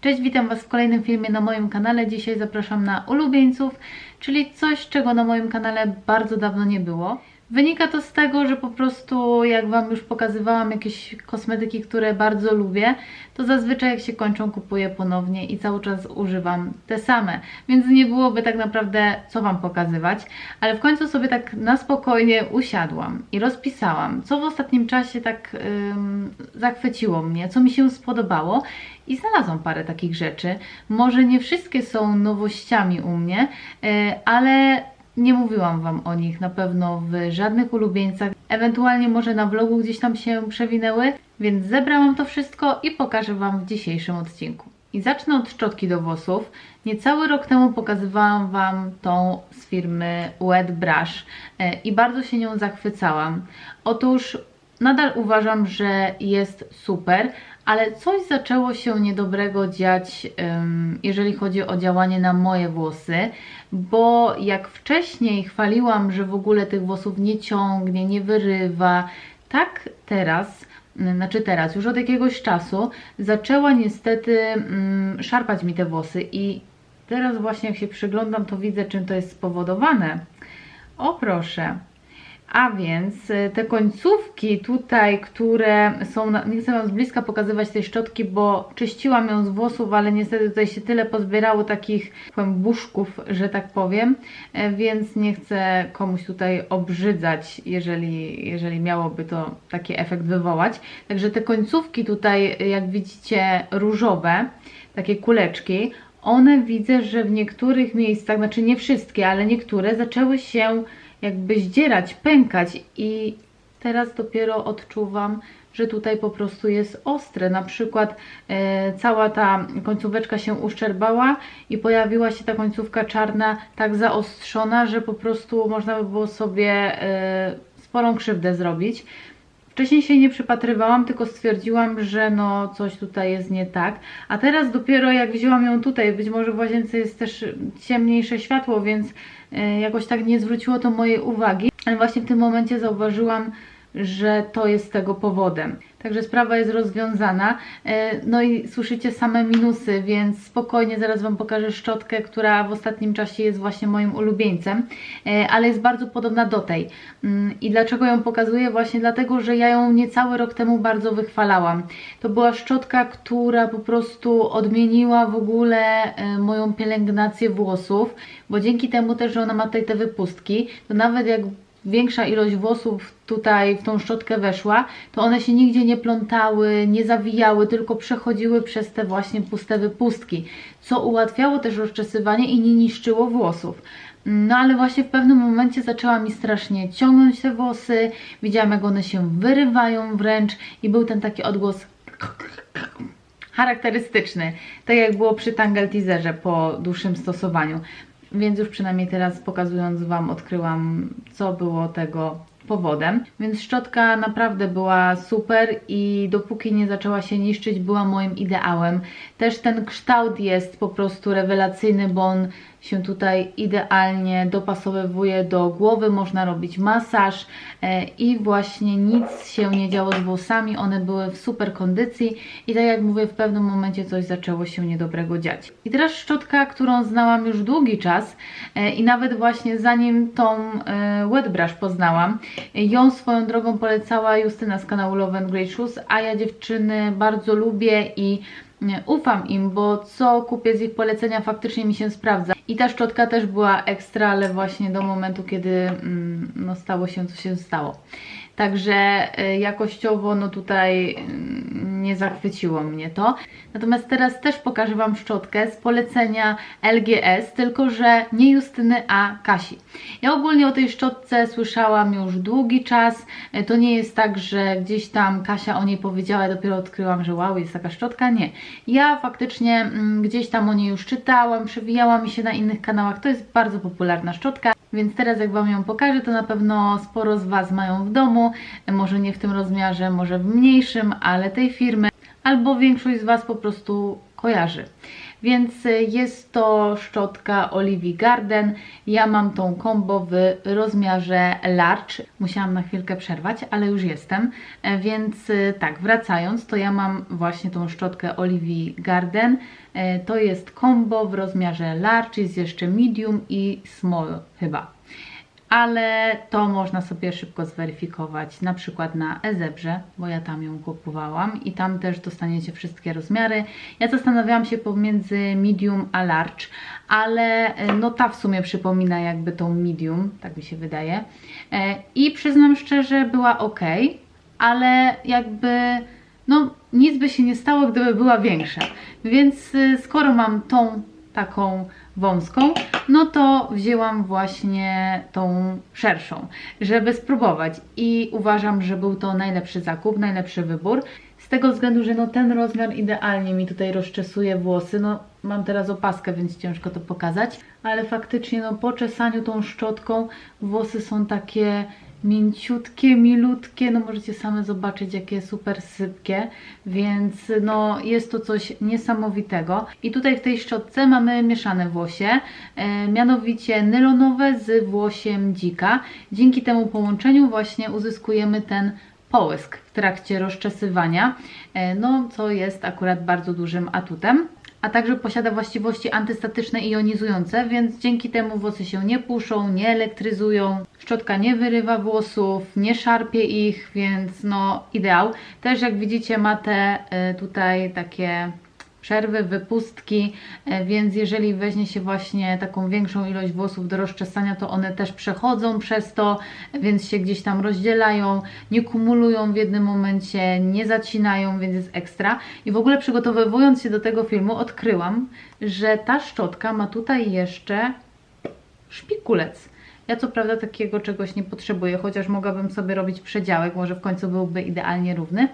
Cześć, witam Was w kolejnym filmie na moim kanale. Dzisiaj zapraszam na ulubieńców, czyli coś, czego na moim kanale bardzo dawno nie było. Wynika to z tego, że po prostu jak Wam już pokazywałam jakieś kosmetyki, które bardzo lubię, to zazwyczaj jak się kończą kupuję ponownie i cały czas używam te same, więc nie byłoby tak naprawdę co Wam pokazywać, ale w końcu sobie tak na spokojnie usiadłam i rozpisałam, co w ostatnim czasie tak ym, zachwyciło mnie, co mi się spodobało i znalazłam parę takich rzeczy. Może nie wszystkie są nowościami u mnie, yy, ale nie mówiłam Wam o nich na pewno w żadnych ulubieńcach. Ewentualnie może na vlogu gdzieś tam się przewinęły, więc zebrałam to wszystko i pokażę Wam w dzisiejszym odcinku. I zacznę od szczotki do włosów. Niecały rok temu pokazywałam Wam tą z firmy Wet Brush e, i bardzo się nią zachwycałam. Otóż nadal uważam, że jest super, ale coś zaczęło się niedobrego dziać, jeżeli chodzi o działanie na moje włosy, bo jak wcześniej chwaliłam, że w ogóle tych włosów nie ciągnie, nie wyrywa, tak teraz, znaczy teraz, już od jakiegoś czasu, zaczęła niestety ym, szarpać mi te włosy i teraz właśnie jak się przyglądam, to widzę czym to jest spowodowane. O proszę, a więc y, te końcówki tutaj, które są, nie chcę Wam z bliska pokazywać tej szczotki, bo czyściłam ją z włosów, ale niestety tutaj się tyle pozbierało takich buszków, że tak powiem, e, więc nie chcę komuś tutaj obrzydzać, jeżeli, jeżeli miałoby to taki efekt wywołać. Także te końcówki tutaj, jak widzicie, różowe, takie kuleczki, one widzę, że w niektórych miejscach, znaczy nie wszystkie, ale niektóre zaczęły się jakby zdzierać, pękać i teraz dopiero odczuwam, że tutaj po prostu jest ostre. Na przykład e, cała ta końcóweczka się uszczerbała i pojawiła się ta końcówka czarna tak zaostrzona, że po prostu można by było sobie e, sporą krzywdę zrobić. Wcześniej się nie przypatrywałam, tylko stwierdziłam, że no coś tutaj jest nie tak. A teraz dopiero jak wzięłam ją tutaj, być może w łazience jest też ciemniejsze światło, więc jakoś tak nie zwróciło to mojej uwagi. Ale właśnie w tym momencie zauważyłam, że to jest tego powodem. Także sprawa jest rozwiązana. E, no i słyszycie same minusy, więc spokojnie zaraz Wam pokażę szczotkę, która w ostatnim czasie jest właśnie moim ulubieńcem, e, ale jest bardzo podobna do tej. Mm, I dlaczego ją pokazuję? Właśnie dlatego, że ja ją niecały rok temu bardzo wychwalałam. To była szczotka, która po prostu odmieniła w ogóle e, moją pielęgnację włosów, bo dzięki temu też, że ona ma tutaj te wypustki, to nawet jak większa ilość włosów tutaj w tą szczotkę weszła, to one się nigdzie nie plątały, nie zawijały, tylko przechodziły przez te właśnie puste wypustki, co ułatwiało też rozczesywanie i nie niszczyło włosów. No ale właśnie w pewnym momencie zaczęła mi strasznie ciągnąć te włosy, widziałam jak one się wyrywają wręcz i był ten taki odgłos charakterystyczny, tak jak było przy Tangle Teaserze po dłuższym stosowaniu. Więc już przynajmniej teraz pokazując Wam odkryłam, co było tego powodem. Więc szczotka naprawdę była super i dopóki nie zaczęła się niszczyć, była moim ideałem. Też ten kształt jest po prostu rewelacyjny, bo on się tutaj idealnie dopasowywuje do głowy, można robić masaż e, i właśnie nic się nie działo z włosami, one były w super kondycji i tak jak mówię, w pewnym momencie coś zaczęło się niedobrego dziać. I teraz szczotka, którą znałam już długi czas e, i nawet właśnie zanim tą e, wet brush poznałam, ją swoją drogą polecała Justyna z kanału Love and Great Shoes, a ja dziewczyny bardzo lubię i ufam im, bo co kupię z ich polecenia faktycznie mi się sprawdza. I ta szczotka też była ekstra, ale właśnie do momentu, kiedy mm, no, stało się co się stało. Także y, jakościowo no tutaj mm, nie zachwyciło mnie to. Natomiast teraz też pokażę Wam szczotkę z polecenia LGS, tylko że nie Justyny, a Kasi. Ja ogólnie o tej szczotce słyszałam już długi czas. Y, to nie jest tak, że gdzieś tam Kasia o niej powiedziała, ja dopiero odkryłam, że wow, jest taka szczotka. Nie. Ja faktycznie mm, gdzieś tam o niej już czytałam, przewijała mi się na innych kanałach. To jest bardzo popularna szczotka. Więc teraz jak Wam ją pokażę, to na pewno sporo z Was mają w domu, może nie w tym rozmiarze, może w mniejszym, ale tej firmy, albo większość z Was po prostu kojarzy. Więc y, jest to szczotka Olivia Garden. Ja mam tą combo w rozmiarze large. Musiałam na chwilkę przerwać, ale już jestem. E, Więc y, tak, wracając, to ja mam właśnie tą szczotkę Olivia Garden. E, To jest combo w rozmiarze large, jest jeszcze medium i small chyba ale to można sobie szybko zweryfikować, na przykład na Ezebrze, bo ja tam ją kupowałam i tam też dostaniecie wszystkie rozmiary. Ja zastanawiałam się pomiędzy medium a large, ale e, no ta w sumie przypomina jakby tą medium, tak mi się wydaje. E, I przyznam szczerze, była ok, ale jakby no nic by się nie stało, gdyby była większa. Więc y, skoro mam tą taką wąską, no to wzięłam właśnie tą szerszą, żeby spróbować. I uważam, że był to najlepszy zakup, najlepszy wybór. Z tego względu, że no ten rozmiar idealnie mi tutaj rozczesuje włosy, no mam teraz opaskę, więc ciężko to pokazać, ale faktycznie no po czesaniu tą szczotką włosy są takie mięciutkie, milutkie, no możecie same zobaczyć jakie super sypkie, więc no jest to coś niesamowitego. I tutaj w tej szczotce mamy mieszane włosie, e, mianowicie nylonowe z włosiem dzika. Dzięki temu połączeniu właśnie uzyskujemy ten połysk w trakcie rozczesywania, e, no co jest akurat bardzo dużym atutem a także posiada właściwości antystatyczne i jonizujące, więc dzięki temu włosy się nie puszą, nie elektryzują, szczotka nie wyrywa włosów, nie szarpie ich, więc no ideał. Też jak widzicie ma te y, tutaj takie przerwy, wypustki, e, więc jeżeli weźmie się właśnie taką większą ilość włosów do rozczesania, to one też przechodzą przez to, więc się gdzieś tam rozdzielają, nie kumulują w jednym momencie, nie zacinają, więc jest ekstra. I w ogóle przygotowywując się do tego filmu odkryłam, że ta szczotka ma tutaj jeszcze szpikulec. Ja co prawda takiego czegoś nie potrzebuję, chociaż mogłabym sobie robić przedziałek, może w końcu byłby idealnie równy,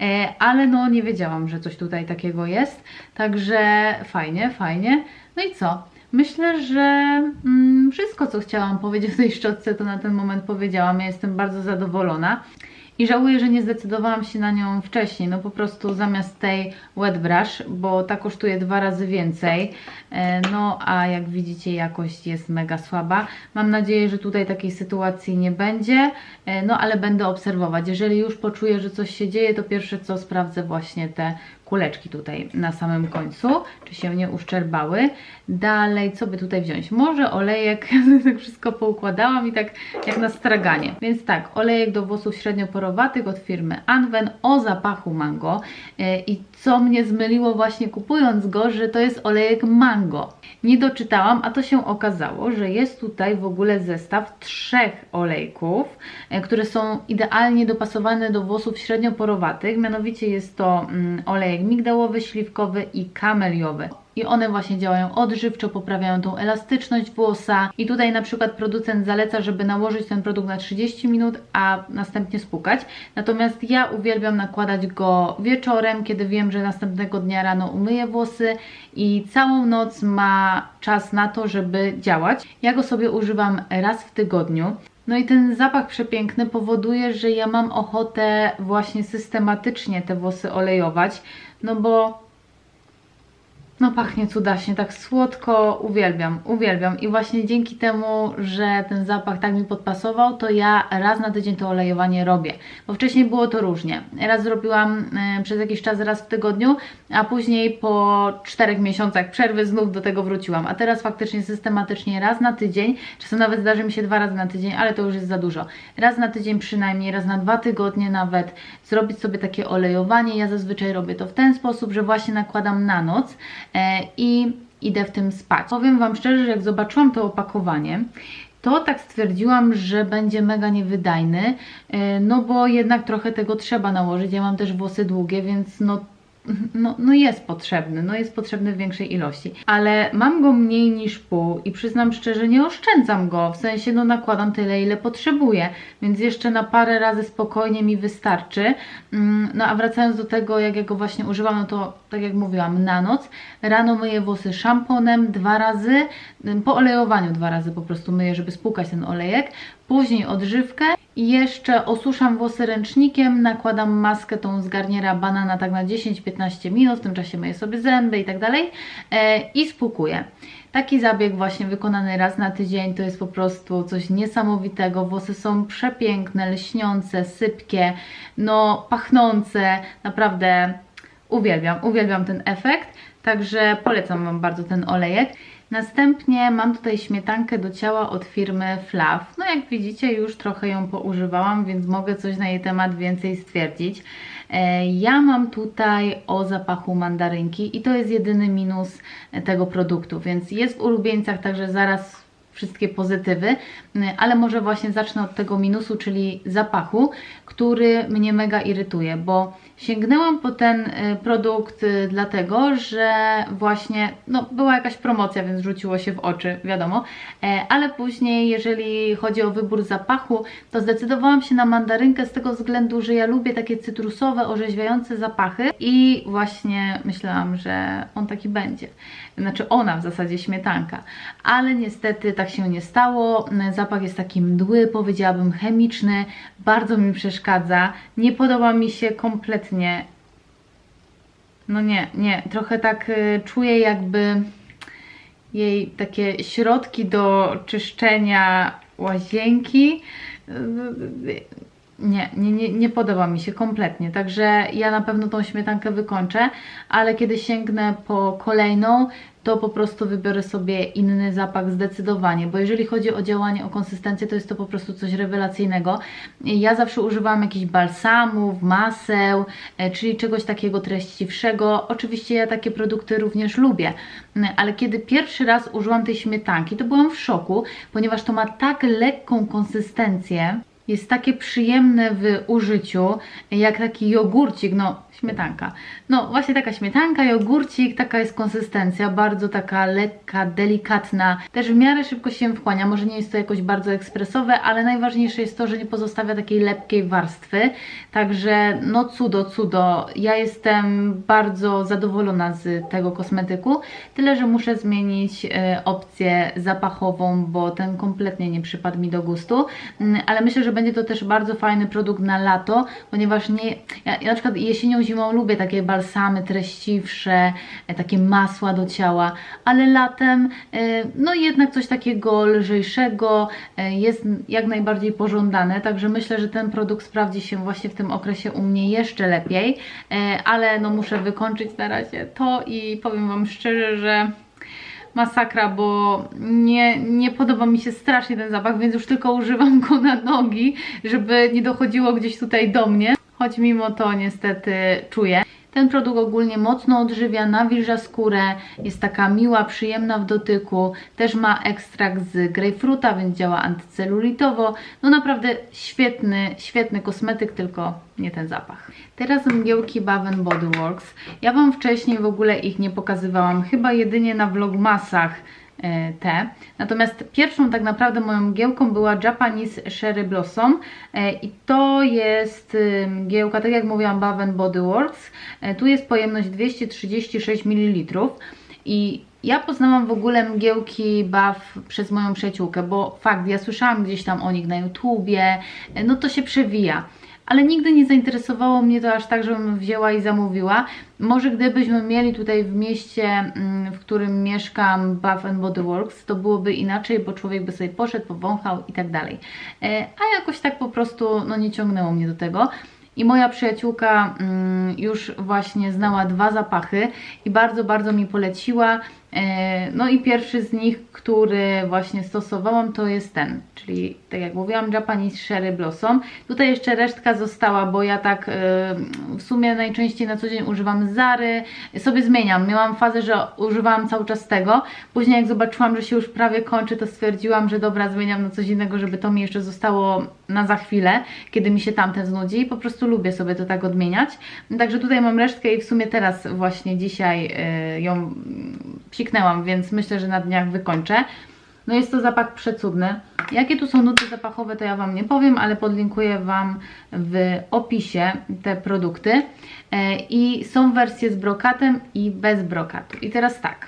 e, ale no nie wiedziałam, że coś tutaj takiego jest, także fajnie, fajnie. No i co? Myślę, że mm, wszystko, co chciałam powiedzieć o tej szczotce, to na ten moment powiedziałam. Ja jestem bardzo zadowolona. I żałuję, że nie zdecydowałam się na nią wcześniej, no po prostu zamiast tej wet brush, bo ta kosztuje dwa razy więcej, e, no a jak widzicie jakość jest mega słaba. Mam nadzieję, że tutaj takiej sytuacji nie będzie, e, no ale będę obserwować. Jeżeli już poczuję, że coś się dzieje, to pierwsze co sprawdzę właśnie te kuleczki tutaj na samym końcu, czy się nie uszczerbały. Dalej, co by tutaj wziąć? Może olejek, tak wszystko poukładałam i tak jak na straganie. Więc tak, olejek do włosów średnioporowatych od firmy Anwen o zapachu mango. E, I co mnie zmyliło właśnie kupując go, że to jest olejek mango. Nie doczytałam, a to się okazało, że jest tutaj w ogóle zestaw trzech olejków, e, które są idealnie dopasowane do włosów średnioporowatych. Mianowicie jest to mm, migdałowy, śliwkowy i kameliowy. I one właśnie działają odżywczo, poprawiają tą elastyczność włosa. I tutaj na przykład producent zaleca, żeby nałożyć ten produkt na 30 minut, a następnie spłukać. Natomiast ja uwielbiam nakładać go wieczorem, kiedy wiem, że następnego dnia rano umyję włosy i całą noc ma czas na to, żeby działać. Ja go sobie używam raz w tygodniu. No i ten zapach przepiękny powoduje, że ja mam ochotę właśnie systematycznie te włosy olejować, no bo no pachnie cudaśnie, tak słodko, uwielbiam, uwielbiam i właśnie dzięki temu, że ten zapach tak mi podpasował, to ja raz na tydzień to olejowanie robię, bo wcześniej było to różnie. Raz zrobiłam y, przez jakiś czas raz w tygodniu, a później po czterech miesiącach przerwy znów do tego wróciłam, a teraz faktycznie systematycznie raz na tydzień, czasem nawet zdarzy mi się dwa razy na tydzień, ale to już jest za dużo. Raz na tydzień przynajmniej, raz na dwa tygodnie nawet zrobić sobie takie olejowanie. Ja zazwyczaj robię to w ten sposób, że właśnie nakładam na noc i idę w tym spać. Powiem Wam szczerze, że jak zobaczyłam to opakowanie, to tak stwierdziłam, że będzie mega niewydajny, e, no bo jednak trochę tego trzeba nałożyć. Ja mam też włosy długie, więc no no, no jest potrzebny, no jest potrzebny w większej ilości, ale mam go mniej niż pół i przyznam szczerze, nie oszczędzam go, w sensie no nakładam tyle, ile potrzebuję, więc jeszcze na parę razy spokojnie mi wystarczy. Mm, no a wracając do tego, jak ja go właśnie używam, no to tak jak mówiłam, na noc, rano myję włosy szamponem dwa razy, po olejowaniu dwa razy po prostu myję, żeby spłukać ten olejek, później odżywkę i jeszcze osuszam włosy ręcznikiem, nakładam maskę tą z Garniera Banana tak na 10-15 minut, w tym czasie myję sobie zęby i tak dalej e, i spłukuję. Taki zabieg właśnie wykonany raz na tydzień to jest po prostu coś niesamowitego. Włosy są przepiękne, lśniące, sypkie, no pachnące. Naprawdę uwielbiam, uwielbiam ten efekt. Także polecam Wam bardzo ten olejek. Następnie mam tutaj śmietankę do ciała od firmy Fluff. No jak widzicie już trochę ją poużywałam, więc mogę coś na jej temat więcej stwierdzić. E, ja mam tutaj o zapachu mandarynki i to jest jedyny minus tego produktu, więc jest w ulubieńcach, także zaraz wszystkie pozytywy, ale może właśnie zacznę od tego minusu, czyli zapachu, który mnie mega irytuje, bo sięgnęłam po ten y, produkt y, dlatego, że właśnie no, była jakaś promocja, więc rzuciło się w oczy, wiadomo, e, ale później jeżeli chodzi o wybór zapachu, to zdecydowałam się na mandarynkę z tego względu, że ja lubię takie cytrusowe, orzeźwiające zapachy i właśnie myślałam, że on taki będzie. Znaczy ona w zasadzie śmietanka, ale niestety tak się nie stało. Zapach jest taki mdły, powiedziałabym chemiczny, bardzo mi przeszkadza, nie podoba mi się kompletnie. No nie, nie, trochę tak y, czuję jakby jej takie środki do czyszczenia łazienki. Nie, nie, nie, nie podoba mi się kompletnie, także ja na pewno tą śmietankę wykończę, ale kiedy sięgnę po kolejną, to po prostu wybiorę sobie inny zapach zdecydowanie, bo jeżeli chodzi o działanie, o konsystencję, to jest to po prostu coś rewelacyjnego. Ja zawsze używam jakichś balsamów, maseł, e, czyli czegoś takiego treściwszego. Oczywiście ja takie produkty również lubię, ale kiedy pierwszy raz użyłam tej śmietanki, to byłam w szoku, ponieważ to ma tak lekką konsystencję, jest takie przyjemne w użyciu, jak taki jogurcik, no śmietanka. No właśnie taka śmietanka, jogurcik, taka jest konsystencja, bardzo taka lekka, delikatna, też w miarę szybko się wchłania, może nie jest to jakoś bardzo ekspresowe, ale najważniejsze jest to, że nie pozostawia takiej lepkiej warstwy, także no cudo, cudo, ja jestem bardzo zadowolona z tego kosmetyku, tyle, że muszę zmienić e, opcję zapachową, bo ten kompletnie nie przypadł mi do gustu, mm, ale myślę, że będzie to też bardzo fajny produkt na lato, ponieważ nie, ja, ja na przykład jesienią, zimą lubię takie balsamy treściwsze, e, takie masła do ciała, ale latem e, no jednak coś takiego lżejszego e, jest jak najbardziej pożądane, także myślę, że ten produkt sprawdzi się właśnie w tym okresie u mnie jeszcze lepiej, ale no muszę wykończyć na razie to i powiem Wam szczerze, że masakra, bo nie, nie podoba mi się strasznie ten zapach, więc już tylko używam go na nogi, żeby nie dochodziło gdzieś tutaj do mnie choć mimo to niestety czuję. Ten produkt ogólnie mocno odżywia, nawilża skórę, jest taka miła, przyjemna w dotyku, też ma ekstrakt z grejpfruta, więc działa antycelulitowo. No naprawdę świetny, świetny kosmetyk, tylko nie ten zapach. Teraz mgiełki Bath Body Works. Ja Wam wcześniej w ogóle ich nie pokazywałam, chyba jedynie na vlogmasach te. Natomiast pierwszą tak naprawdę moją mgiełką była Japanese Sherry Blossom e, i to jest mgiełka, tak jak mówiłam, Bath Body Works. E, tu jest pojemność 236 ml i ja poznałam w ogóle mgiełki Bath przez moją przyjaciółkę, bo fakt, ja słyszałam gdzieś tam o nich na YouTubie, no to się przewija ale nigdy nie zainteresowało mnie to aż tak, żebym wzięła i zamówiła. Może gdybyśmy mieli tutaj w mieście, mm, w którym mieszkam, Bath Body Works, to byłoby inaczej, bo człowiek by sobie poszedł, powąchał i tak dalej. E, a jakoś tak po prostu no, nie ciągnęło mnie do tego. I moja przyjaciółka mm, już właśnie znała dwa zapachy i bardzo, bardzo mi poleciła. E, no i pierwszy z nich, który właśnie stosowałam, to jest ten, czyli tak jak mówiłam, Japanese Sherry Blossom. Tutaj jeszcze resztka została, bo ja tak e, w sumie najczęściej na co dzień używam Zary, sobie zmieniam. Miałam fazę, że używałam cały czas tego. Później jak zobaczyłam, że się już prawie kończy, to stwierdziłam, że dobra, zmieniam na coś innego, żeby to mi jeszcze zostało na za chwilę, kiedy mi się tamten znudzi i po prostu lubię sobie to tak odmieniać. Także tutaj mam resztkę i w sumie teraz właśnie dzisiaj e, ją psiknęłam, więc myślę, że na dniach wykończę. No jest to zapach przecudny. Jakie tu są nuty zapachowe, to ja Wam nie powiem, ale podlinkuję Wam w opisie te produkty. E, I są wersje z brokatem i bez brokatu. I teraz tak.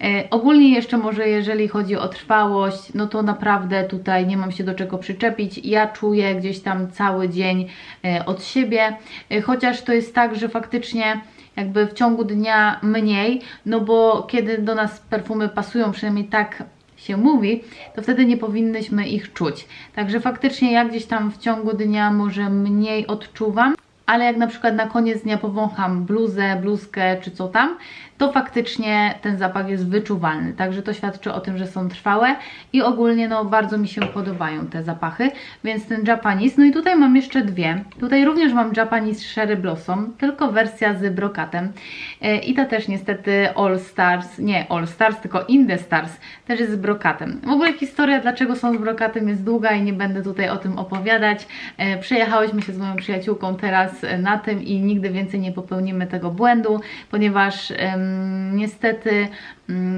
E, ogólnie jeszcze może jeżeli chodzi o trwałość, no to naprawdę tutaj nie mam się do czego przyczepić. Ja czuję gdzieś tam cały dzień e, od siebie, e, chociaż to jest tak, że faktycznie jakby w ciągu dnia mniej, no bo kiedy do nas perfumy pasują, przynajmniej tak się mówi, to wtedy nie powinnyśmy ich czuć. Także faktycznie ja gdzieś tam w ciągu dnia może mniej odczuwam, ale jak na przykład na koniec dnia powącham bluzę, bluzkę czy co tam, to faktycznie ten zapach jest wyczuwalny. Także to świadczy o tym, że są trwałe i ogólnie no bardzo mi się podobają te zapachy, więc ten Japanese. No i tutaj mam jeszcze dwie. Tutaj również mam Japanese Sherry Blossom, tylko wersja z brokatem. E, I ta też niestety All Stars, nie All Stars, tylko In The Stars, też jest z brokatem. W ogóle historia, dlaczego są z brokatem jest długa i nie będę tutaj o tym opowiadać. E, Przejechałyśmy się z moją przyjaciółką teraz na tym i nigdy więcej nie popełnimy tego błędu, ponieważ niestety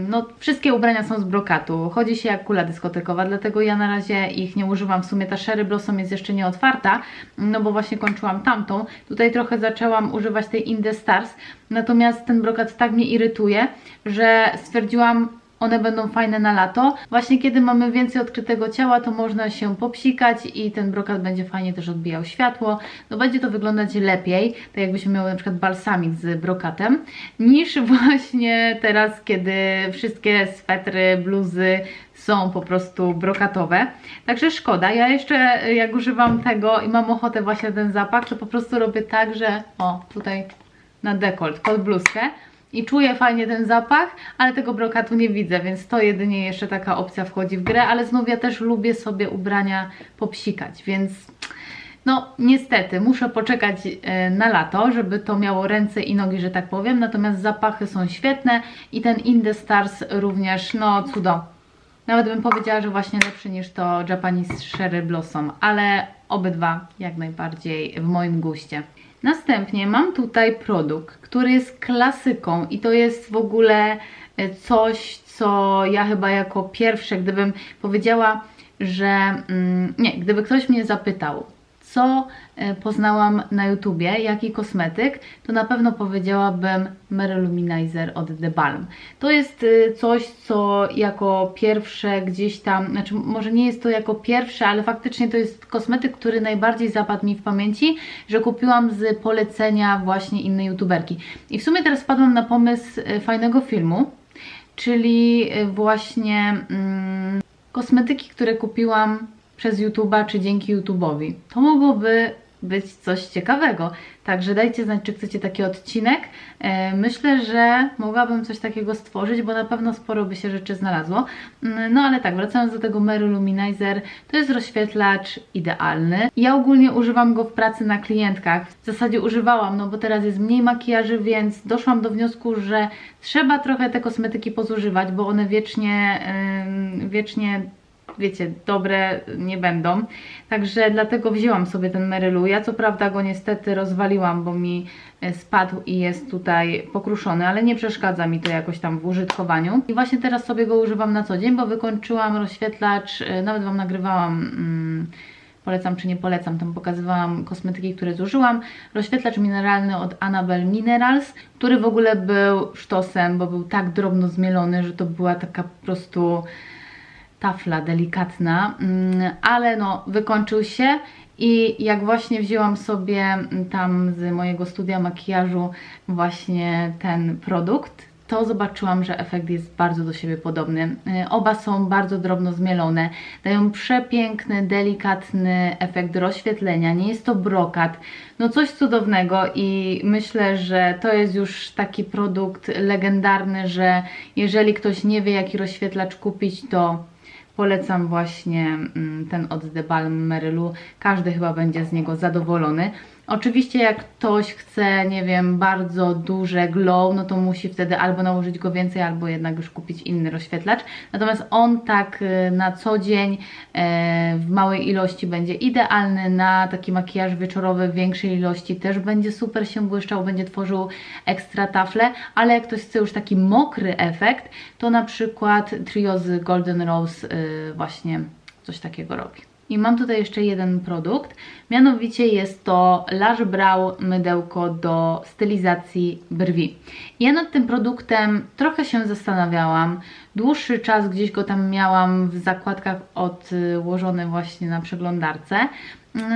no, wszystkie ubrania są z brokatu. Chodzi się jak kula dyskotekowa, dlatego ja na razie ich nie używam. W sumie ta Sherry Blossom jest jeszcze nie otwarta, no bo właśnie kończyłam tamtą. Tutaj trochę zaczęłam używać tej In The Stars, natomiast ten brokat tak mnie irytuje, że stwierdziłam, one będą fajne na lato. Właśnie kiedy mamy więcej odkrytego ciała, to można się popsikać i ten brokat będzie fajnie też odbijał światło. No będzie to wyglądać lepiej, tak jakbyśmy miały na przykład balsamik z brokatem, niż właśnie teraz, kiedy wszystkie swetry, bluzy są po prostu brokatowe. Także szkoda. Ja jeszcze jak używam tego i mam ochotę właśnie ten zapach, to po prostu robię tak, że o, tutaj na dekolt, pod bluzkę i czuję fajnie ten zapach, ale tego brokatu nie widzę, więc to jedynie jeszcze taka opcja wchodzi w grę, ale znów ja też lubię sobie ubrania popsikać, więc no niestety muszę poczekać e, na lato, żeby to miało ręce i nogi, że tak powiem, natomiast zapachy są świetne i ten In The Stars również, no cudo. Nawet bym powiedziała, że właśnie lepszy niż to Japanese Sherry Blossom, ale obydwa jak najbardziej w moim guście. Następnie mam tutaj produkt, który jest klasyką i to jest w ogóle e, coś, co ja chyba jako pierwsze, gdybym powiedziała, że mm, nie, gdyby ktoś mnie zapytał, co e, poznałam na YouTubie, jaki kosmetyk, to na pewno powiedziałabym Mary Luminizer od The Balm. To jest e, coś, co jako pierwsze gdzieś tam, znaczy może nie jest to jako pierwsze, ale faktycznie to jest kosmetyk, który najbardziej zapadł mi w pamięci, że kupiłam z polecenia właśnie innej YouTuberki. I w sumie teraz wpadłam na pomysł e, fajnego filmu, czyli właśnie mm, kosmetyki, które kupiłam przez YouTube'a czy dzięki YouTube'owi. To mogłoby być coś ciekawego. Także dajcie znać, czy chcecie taki odcinek. E, myślę, że mogłabym coś takiego stworzyć, bo na pewno sporo by się rzeczy znalazło. Mm, no ale tak, wracając do tego Mary Luminizer, to jest rozświetlacz idealny. Ja ogólnie używam go w pracy na klientkach. W zasadzie używałam, no bo teraz jest mniej makijaży, więc doszłam do wniosku, że trzeba trochę te kosmetyki pozużywać, bo one wiecznie, wiecznie wiecie, dobre nie będą. Także dlatego wzięłam sobie ten Merylu. Ja co prawda go niestety rozwaliłam, bo mi e, spadł i jest tutaj pokruszony, ale nie przeszkadza mi to jakoś tam w użytkowaniu. I właśnie teraz sobie go używam na co dzień, bo wykończyłam rozświetlacz, e, nawet Wam nagrywałam... Mm, polecam czy nie polecam, tam pokazywałam kosmetyki, które zużyłam. Rozświetlacz mineralny od Annabelle Minerals, który w ogóle był sztosem, bo był tak drobno zmielony, że to była taka po prostu tafla delikatna, mm, ale no wykończył się i jak właśnie wzięłam sobie mm, tam z mojego studia makijażu właśnie ten produkt, to zobaczyłam, że efekt jest bardzo do siebie podobny. Y, oba są bardzo drobno zmielone, dają przepiękny, delikatny efekt rozświetlenia, nie jest to brokat, no coś cudownego i myślę, że to jest już taki produkt legendarny, że jeżeli ktoś nie wie jaki rozświetlacz kupić, to Polecam właśnie mm, ten od The Balm Merylu. Każdy chyba będzie z niego zadowolony. Oczywiście jak ktoś chce, nie wiem, bardzo duże glow, no to musi wtedy albo nałożyć go więcej, albo jednak już kupić inny rozświetlacz. Natomiast on tak y, na co dzień e, w małej ilości będzie idealny, na taki makijaż wieczorowy w większej ilości też będzie super się błyszczał, będzie tworzył ekstra tafle, ale jak ktoś chce już taki mokry efekt, to na przykład trio z Golden Rose y, właśnie coś takiego robi. I mam tutaj jeszcze jeden produkt, mianowicie jest to Lash Brow mydełko do stylizacji brwi. Ja nad tym produktem trochę się zastanawiałam, dłuższy czas gdzieś go tam miałam w zakładkach odłożony właśnie na przeglądarce.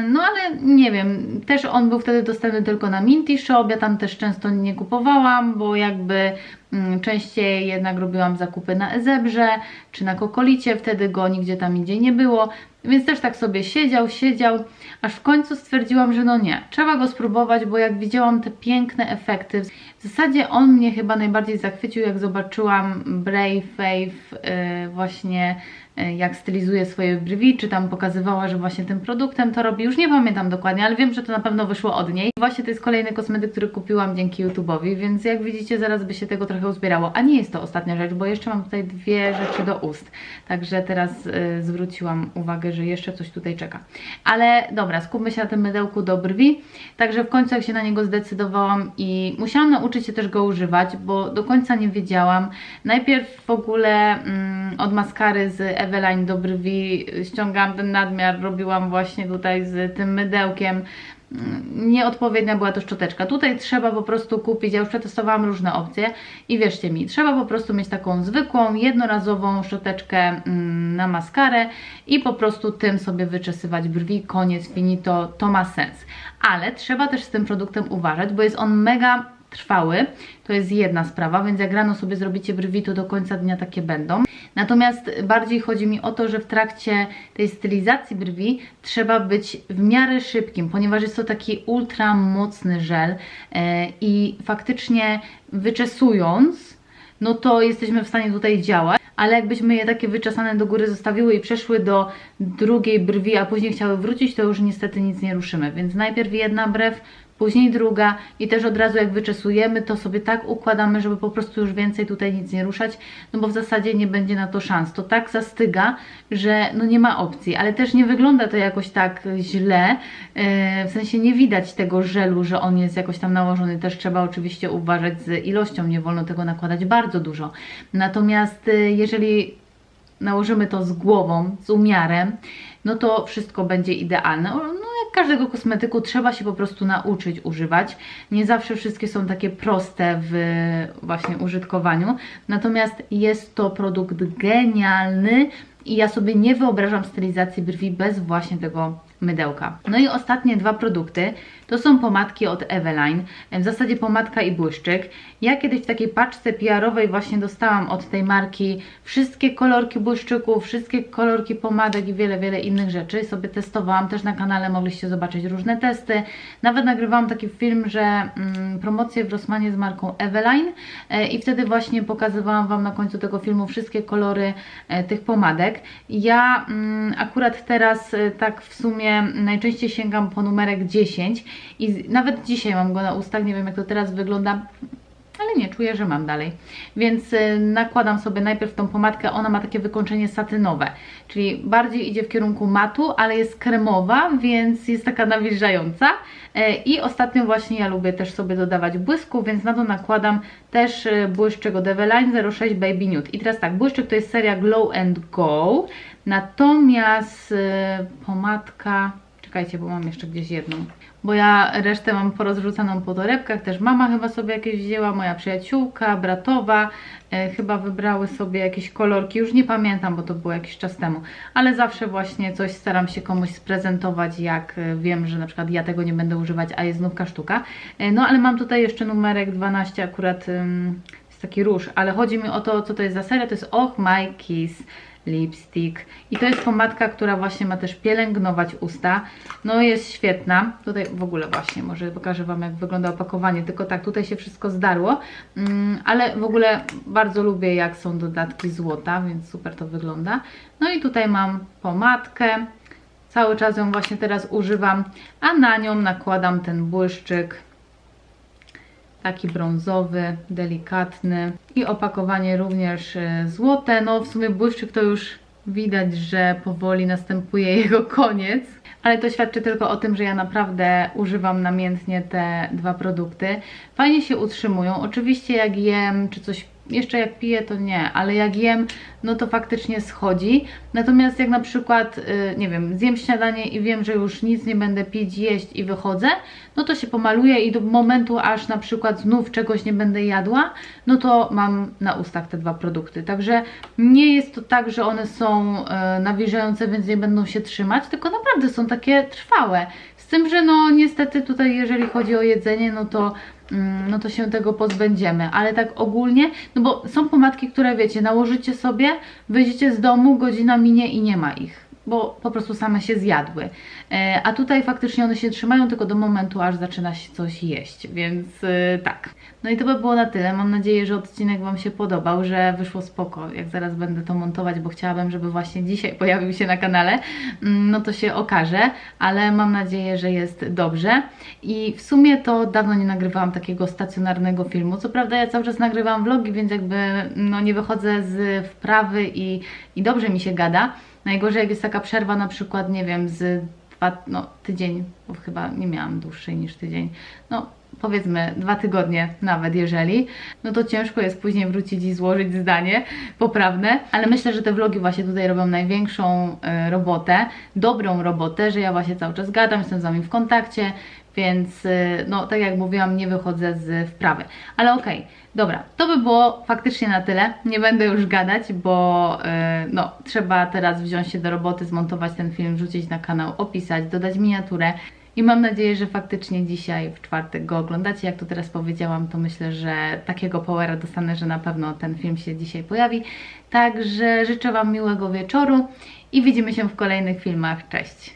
No ale nie wiem, też on był wtedy dostępny tylko na Minty Shop, ja tam też często nie kupowałam, bo jakby mm, częściej jednak robiłam zakupy na Ezebrze czy na Kokolicie, wtedy go nigdzie tam indziej nie było, więc też tak sobie siedział, siedział, aż w końcu stwierdziłam, że no nie, trzeba go spróbować, bo jak widziałam te piękne efekty, w zasadzie on mnie chyba najbardziej zachwycił, jak zobaczyłam Brave Faith yy, właśnie jak stylizuje swoje brwi, czy tam pokazywała, że właśnie tym produktem to robi, już nie pamiętam dokładnie, ale wiem, że to na pewno wyszło od niej. Właśnie to jest kolejny kosmetyk, który kupiłam dzięki YouTube'owi, więc jak widzicie zaraz by się tego trochę uzbierało, a nie jest to ostatnia rzecz, bo jeszcze mam tutaj dwie rzeczy do ust, także teraz yy, zwróciłam uwagę, że jeszcze coś tutaj czeka. Ale dobra, skupmy się na tym mydełku do brwi, także w końcu jak się na niego zdecydowałam i musiałam nauczyć się też go używać, bo do końca nie wiedziałam. Najpierw w ogóle mm, od maskary z Eveline do brwi ściągałam ten nadmiar, robiłam właśnie tutaj z tym mydełkiem nieodpowiednia była to szczoteczka. Tutaj trzeba po prostu kupić, ja już przetestowałam różne opcje i wierzcie mi, trzeba po prostu mieć taką zwykłą, jednorazową szczoteczkę mm, na maskarę i po prostu tym sobie wyczesywać brwi, koniec, finito, to ma sens. Ale trzeba też z tym produktem uważać, bo jest on mega trwały. To jest jedna sprawa, więc jak rano sobie zrobicie brwi, to do końca dnia takie będą. Natomiast bardziej chodzi mi o to, że w trakcie tej stylizacji brwi trzeba być w miarę szybkim, ponieważ jest to taki ultra mocny żel yy, i faktycznie wyczesując, no to jesteśmy w stanie tutaj działać, ale jakbyśmy je takie wyczesane do góry zostawiły i przeszły do drugiej brwi, a później chciały wrócić, to już niestety nic nie ruszymy, więc najpierw jedna brew, później druga i też od razu jak wyczesujemy, to sobie tak układamy, żeby po prostu już więcej tutaj nic nie ruszać, no bo w zasadzie nie będzie na to szans. To tak zastyga, że no nie ma opcji, ale też nie wygląda to jakoś tak źle, yy, w sensie nie widać tego żelu, że on jest jakoś tam nałożony, też trzeba oczywiście uważać z ilością, nie wolno tego nakładać bardzo dużo. Natomiast yy, jeżeli nałożymy to z głową, z umiarem, no to wszystko będzie idealne. No jak każdego kosmetyku trzeba się po prostu nauczyć używać. Nie zawsze wszystkie są takie proste w właśnie użytkowaniu, natomiast jest to produkt genialny i ja sobie nie wyobrażam stylizacji brwi bez właśnie tego mydełka. No i ostatnie dwa produkty to są pomadki od Eveline, w zasadzie pomadka i błyszczyk. Ja kiedyś w takiej paczce PR-owej właśnie dostałam od tej marki wszystkie kolorki błyszczyków, wszystkie kolorki pomadek i wiele, wiele innych rzeczy. Sobie testowałam, też na kanale mogliście zobaczyć różne testy. Nawet nagrywałam taki film, że mm, promocję w Rossmanie z marką Eveline e, i wtedy właśnie pokazywałam Wam na końcu tego filmu wszystkie kolory e, tych pomadek. Ja mm, akurat teraz e, tak w sumie najczęściej sięgam po numerek 10 i nawet dzisiaj mam go na ustach, nie wiem jak to teraz wygląda, ale nie, czuję, że mam dalej. Więc y, nakładam sobie najpierw tą pomadkę, ona ma takie wykończenie satynowe, czyli bardziej idzie w kierunku matu, ale jest kremowa, więc jest taka nawilżająca. E, I ostatnio właśnie ja lubię też sobie dodawać błysku, więc na to nakładam też y, błyszczyk od Eveline 06 Baby Nude. I teraz tak, błyszczyk to jest seria Glow and Go, natomiast y, pomadka, czekajcie, bo mam jeszcze gdzieś jedną bo ja resztę mam porozrzucaną po torebkach, też mama chyba sobie jakieś wzięła, moja przyjaciółka, bratowa, e, chyba wybrały sobie jakieś kolorki, już nie pamiętam, bo to było jakiś czas temu, ale zawsze właśnie coś staram się komuś sprezentować, jak e, wiem, że na przykład ja tego nie będę używać, a jest znówka sztuka. E, no ale mam tutaj jeszcze numerek 12, akurat jest taki róż, ale chodzi mi o to, co to jest za seria, to jest Och My Kiss lipstick. I to jest pomadka, która właśnie ma też pielęgnować usta. No jest świetna. Tutaj w ogóle właśnie, może pokażę Wam jak wygląda opakowanie, tylko tak, tutaj się wszystko zdarło. Mm, ale w ogóle bardzo lubię jak są dodatki złota, więc super to wygląda. No i tutaj mam pomadkę. Cały czas ją właśnie teraz używam, a na nią nakładam ten błyszczyk taki brązowy, delikatny i opakowanie również e, złote. No w sumie błyszczyk to już widać, że powoli następuje jego koniec. Ale to świadczy tylko o tym, że ja naprawdę używam namiętnie te dwa produkty. Fajnie się utrzymują. Oczywiście jak jem czy coś jeszcze jak piję to nie, ale jak jem, no to faktycznie schodzi. Natomiast jak na przykład, y, nie wiem, zjem śniadanie i wiem, że już nic nie będę pić, jeść i wychodzę, no to się pomaluję i do momentu, aż na przykład znów czegoś nie będę jadła, no to mam na ustach te dwa produkty. Także nie jest to tak, że one są e, nawilżające, więc nie będą się trzymać, tylko naprawdę są takie trwałe. Z tym, że no niestety tutaj jeżeli chodzi o jedzenie, no to no to się tego pozbędziemy, ale tak ogólnie, no bo są pomadki, które wiecie, nałożycie sobie, wyjdziecie z domu, godzina minie i nie ma ich, bo po prostu same się zjadły. E, a tutaj faktycznie one się trzymają tylko do momentu, aż zaczyna się coś jeść, więc e, tak. No i to by było na tyle. Mam nadzieję, że odcinek Wam się podobał, że wyszło spoko. Jak zaraz będę to montować, bo chciałabym, żeby właśnie dzisiaj pojawił się na kanale, mm, no to się okaże, ale mam nadzieję, że jest dobrze. I w sumie to dawno nie nagrywałam takiego stacjonarnego filmu. Co prawda ja cały czas nagrywam vlogi, więc jakby no nie wychodzę z wprawy i, i dobrze mi się gada. Najgorzej jak jest taka przerwa na przykład, nie wiem, z dwa, no tydzień, bo chyba nie miałam dłuższej niż tydzień, no powiedzmy dwa tygodnie nawet jeżeli, no to ciężko jest później wrócić i złożyć zdanie poprawne, ale myślę, że te vlogi właśnie tutaj robią największą e, robotę, dobrą robotę, że ja właśnie cały czas gadam, jestem z Wami w kontakcie, więc e, no tak jak mówiłam, nie wychodzę z wprawy. Ale okej, dobra, to by było faktycznie na tyle. Nie będę już gadać, bo e, no trzeba teraz wziąć się do roboty, zmontować ten film, wrzucić na kanał, opisać, dodać miniaturę. I mam nadzieję, że faktycznie dzisiaj w czwartek go oglądacie. Jak to teraz powiedziałam, to myślę, że takiego powera dostanę, że na pewno ten film się dzisiaj pojawi. Także życzę Wam miłego wieczoru i widzimy się w kolejnych filmach. Cześć!